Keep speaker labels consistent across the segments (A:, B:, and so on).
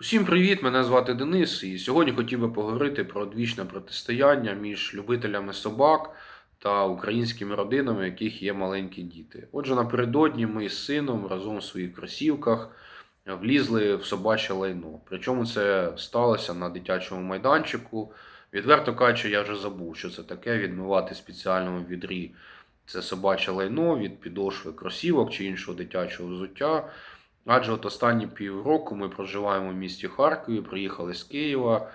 A: Усім привіт! Мене звати Денис, і сьогодні хотів би поговорити про одвічне протистояння між любителями собак та українськими родинами, у яких є маленькі діти. Отже, напередодні ми з сином разом в своїх кросівках влізли в собаче лайно. Причому це сталося на дитячому майданчику. Відверто кажучи, я вже забув, що це таке відмивати в спеціальному відрі. Це собаче лайно від підошви кросівок чи іншого дитячого взуття. Адже от останні півроку ми проживаємо в місті Харкові, приїхали з Києва,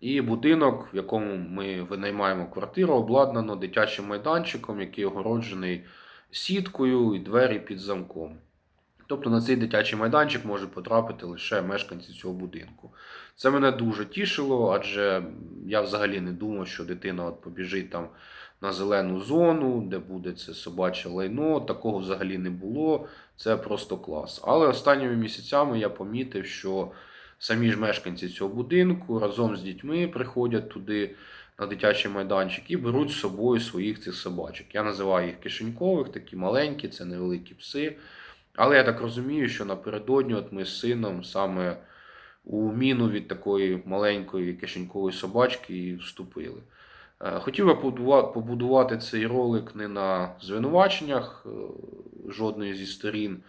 A: і будинок, в якому ми винаймаємо квартиру, обладнано дитячим майданчиком, який огороджений сіткою і двері під замком. Тобто на цей дитячий майданчик можуть потрапити лише мешканці цього будинку. Це мене дуже тішило, адже я взагалі не думав, що дитина от побіжить там на зелену зону, де буде це собаче лайно. Такого взагалі не було. Це просто клас. Але останніми місяцями я помітив, що самі ж мешканці цього будинку разом з дітьми приходять туди на дитячий майданчик і беруть з собою своїх цих собачок. Я називаю їх кишенькових, такі маленькі, це невеликі пси. Але я так розумію, що напередодні от ми з сином саме у міну від такої маленької кишенькової собачки і вступили. Е, Хотів би побудувати цей ролик не на звинуваченнях е, жодної зі сторін,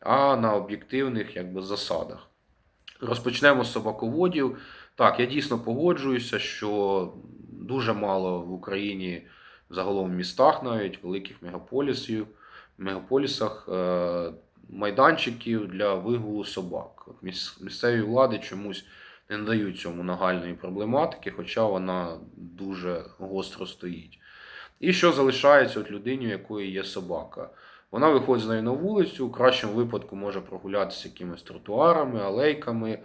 A: а на об'єктивних якби, засадах. Розпочнемо з собаководів. Так, я дійсно погоджуюся, що дуже мало в Україні, загалом в містах, навіть великих мегаполісів, мегаполісах е, майданчиків для вигулу собак. Місцеві влади чомусь не надають цьому нагальної проблематики, хоча вона дуже гостро стоїть. І що залишається от людині, у якої є собака? Вона виходить з нею на вулицю, в кращому випадку може прогулятися якимись тротуарами, алейками,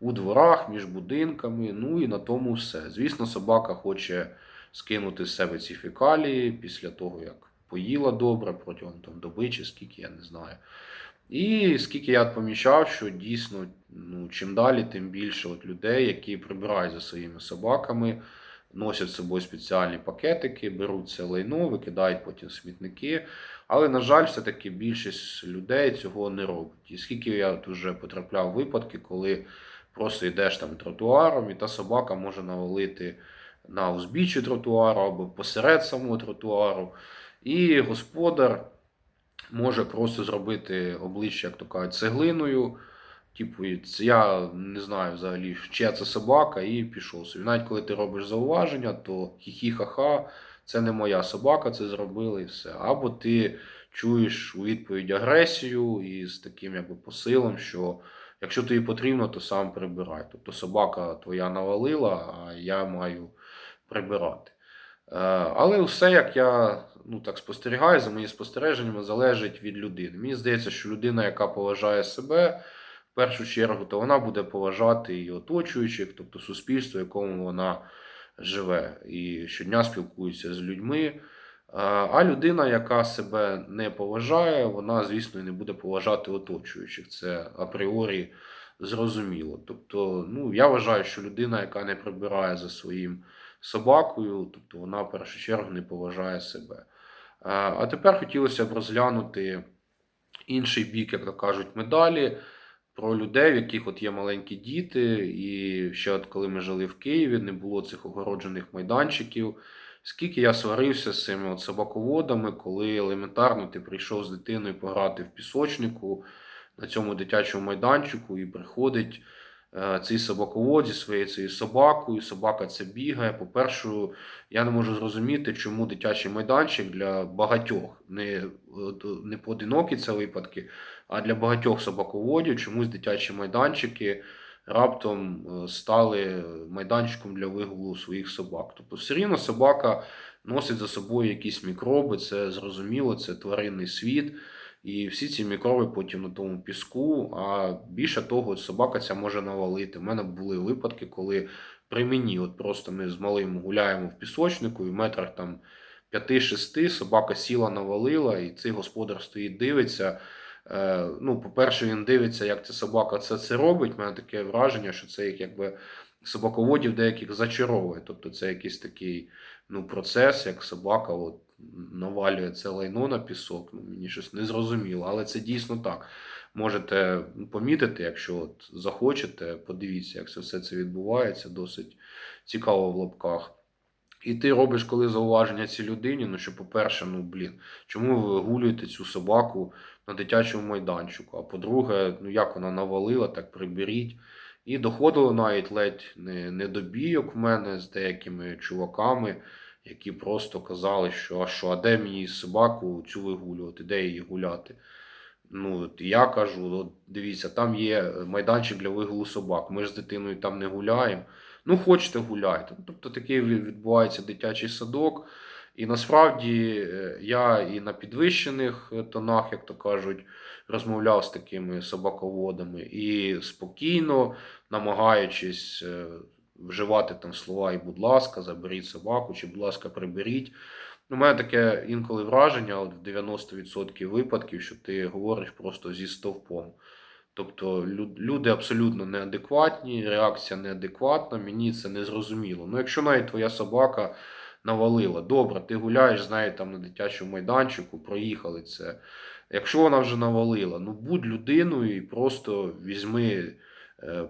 A: у дворах, між будинками. Ну і на тому все. Звісно, собака хоче скинути з себе ці фекалії після того, як поїла добре протягом там, доби чи скільки, я не знаю. І скільки я помічав, що дійсно ну, чим далі, тим більше от людей, які прибирають за своїми собаками, носять з собою спеціальні пакетики, беруть це лайно, викидають потім смітники. Але, на жаль, все-таки більшість людей цього не робить. І скільки я вже потрапляв в випадки, коли просто йдеш там тротуаром, і та собака може навалити на узбіччі тротуару або посеред самого тротуару. І господар може просто зробити обличчя, як то кажуть, цеглиною. Типу, я не знаю взагалі, чия це собака, і пішов собі. Навіть коли ти робиш зауваження, то хі-хі-ха-ха, це не моя собака, це зробили і все. Або ти чуєш у відповідь агресію і з таким якби посилом, що якщо тобі потрібно, то сам прибирай. Тобто собака твоя навалила, а я маю прибирати. Е, Але все, як я ну, так спостерігаю, за моїми спостереженнями, залежить від людини. Мені здається, що людина, яка поважає себе, в першу чергу, то вона буде поважати і оточуючих, тобто суспільство, в якому вона живе, і щодня спілкується з людьми. Е, А людина, яка себе не поважає, вона, звісно, і не буде поважати оточуючих. Це апріорі зрозуміло. Тобто, ну, я вважаю, що людина, яка не прибирає за своїм собакою, тобто вона в першу чергу не поважає себе. А а тепер хотілося б розглянути інший бік, як то кажуть, медалі про людей, в яких от є маленькі діти. І ще от коли ми жили в Києві, не було цих огороджених майданчиків. Скільки я сварився з цими от собаководами, коли елементарно ти прийшов з дитиною пограти в пісочнику на цьому дитячому майданчику, і приходить е, цей собаковод зі своєю цією собакою, собака це бігає. По-перше, я не можу зрозуміти, чому дитячий майданчик для багатьох, не, не поодинокі це випадки, а для багатьох собаководів чомусь дитячі майданчики раптом е, стали майданчиком для вигулу своїх собак. Тобто все рівно собака носить за собою якісь мікроби, це зрозуміло, це тваринний світ. І всі ці мікроби потім на тому піску. А більше того, собака ця може навалити. У мене були випадки, коли при мені, от просто ми з малим гуляємо в пісочнику, і в метрах там 5-6 собака сіла, навалила, і цей господар стоїть, дивиться. Е, ну, по-перше, він дивиться, як ця собака це, це робить. У мене таке враження, що це їх якби собаководів деяких зачаровує. Тобто це якийсь такий ну, процес, як собака от, навалює це лайно на пісок. Ну, мені щось не зрозуміло, але це дійсно так. можете помітити, якщо от захочете, подивіться, як це все це відбувається, досить цікаво в лапках. І ти робиш коли зауваження цій людині, ну що, по-перше, ну блін, чому ви вигулюєте цю собаку на дитячому майданчику? А по-друге, ну як вона навалила, так приберіть. І доходило навіть ледь не, не до бійок в мене з деякими чуваками, які просто казали, що а що, а де мені собаку цю вигулювати, де її гуляти? Ну, я кажу, от дивіться, там є майданчик для вигулу собак. Ми ж з дитиною там не гуляємо. Ну, хочете гуляйте. Ну, Тобто такий відбувається дитячий садок. І насправді е, я і на підвищених тонах, як то кажуть, розмовляв з такими собаководами і спокійно, намагаючись е, вживати там слова і будь ласка, заберіть собаку, чи будь ласка, приберіть. У мене таке інколи враження, от в 90% випадків, що ти говориш просто зі стовпом. Тобто люди абсолютно неадекватні, реакція неадекватна, мені це не зрозуміло. Ну, якщо навіть твоя собака навалила, добре, ти гуляєш з нею там на дитячому майданчику, проїхали це. Якщо вона вже навалила, ну будь людиною і просто візьми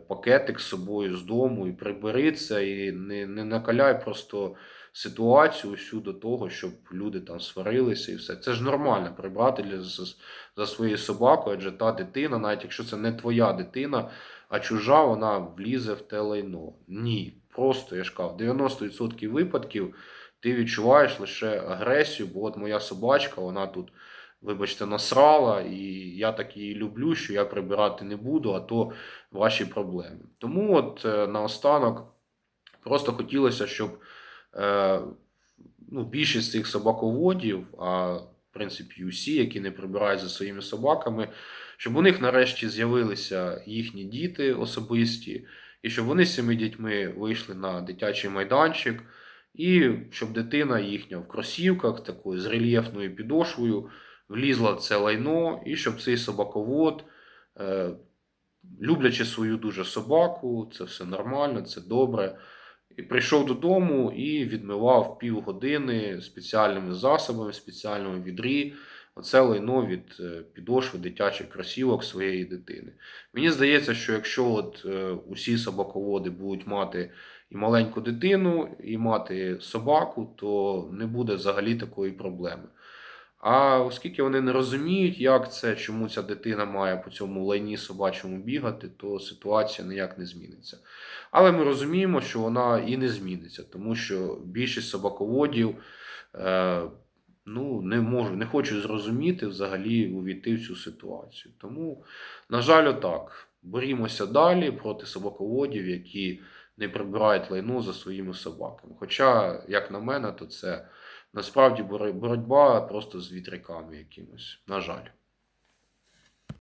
A: пакетик з собою з дому і прибери це, і не, не накаляй просто ситуацію всю до того, щоб люди там сварилися і все. Це ж нормально прибрати для, за, за своєю собакою, адже та дитина, навіть якщо це не твоя дитина, а чужа, вона влізе в те лайно. Ні. Просто я ж кажу, в 90% випадків ти відчуваєш лише агресію, бо от моя собачка, вона тут, вибачте, насрала, і я так її люблю, що я прибирати не буду, а то ваші проблеми. Тому от е, наостанок просто хотілося, щоб е, ну, більшість цих собаководів, а в принципі усі, які не прибирають за своїми собаками, щоб у них нарешті з'явилися їхні діти особисті, і щоб вони з цими дітьми вийшли на дитячий майданчик, і щоб дитина їхня в кросівках, такою з рельєфною підошвою, влізла в це лайно, і щоб цей собаковод, е, люблячи свою дуже собаку, це все нормально, це добре. І прийшов додому і відмивав півгодини спеціальними засобами, спеціальному відрі. Оце лайно від е, підошви дитячих кросівок своєї дитини. Мені здається, що якщо от е, усі собаководи будуть мати і маленьку дитину, і мати собаку, то не буде взагалі такої проблеми. А оскільки вони не розуміють, як це, чому ця дитина має по цьому лайні собачому бігати, то ситуація ніяк не зміниться. Але ми розуміємо, що вона і не зміниться, тому що більшість собаководів е, ну, не можу, не хочу зрозуміти взагалі увійти в цю ситуацію. Тому, на жаль, отак. Борімося далі проти собаководів, які не прибирають лайно за своїми собаками. Хоча, як на мене, то це насправді боротьба просто з вітряками якимось. На жаль.